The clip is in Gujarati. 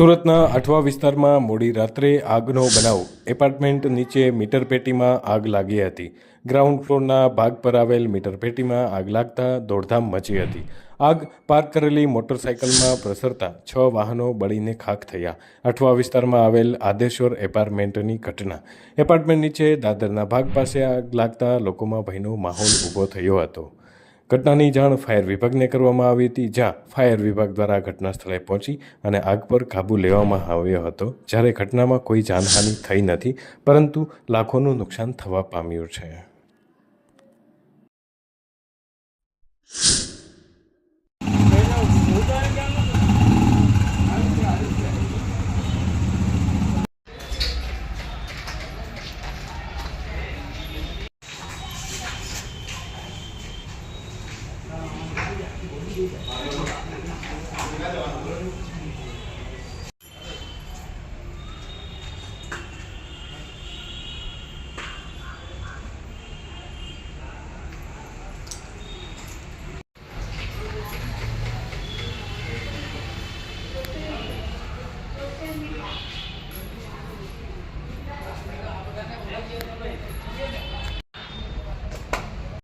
સુરતના અઠવા વિસ્તારમાં મોડી રાત્રે આગનો બનાવ. એપાર્ટમેન્ટ નીચે મીટર પેટીમાં આગ લાગી હતી. ગ્રાઉન્ડ ફ્લોરના ભાગ પર આવેલ મીટર પેટીમાં આગ લાગતા દોડધામ મચી હતી. આગ પાર્ક કરેલી મોટરસાયકલમાં પ્રસરતા છ વાહનો બળીને ખાખ થયા. અઠવા વિસ્તારમાં આવેલ આદેશ્વર એપાર્ટમેન્ટની ઘટના. એપાર્ટમેન્ટ નીચે દાદરના ભાગ પાસે આગ લાગતા લોકોમાં ભયનો માહોલ ઊભો થયો હતો. ઘટનાની જાણ ફાયર વિભાગને કરવામાં આવી હતી, જ્યાં ફાયર વિભાગ દ્વારા ઘટના સ્થળે પહોંચી અને આગ પર કાબૂ લેવામાં આવ્યો હતો. જ્યારે ઘટનામાં કોઈ જાનહાનિ થઈ નથી, પરંતુ લાખોનું નુકસાન થવા પામ્યું છે. Jesus.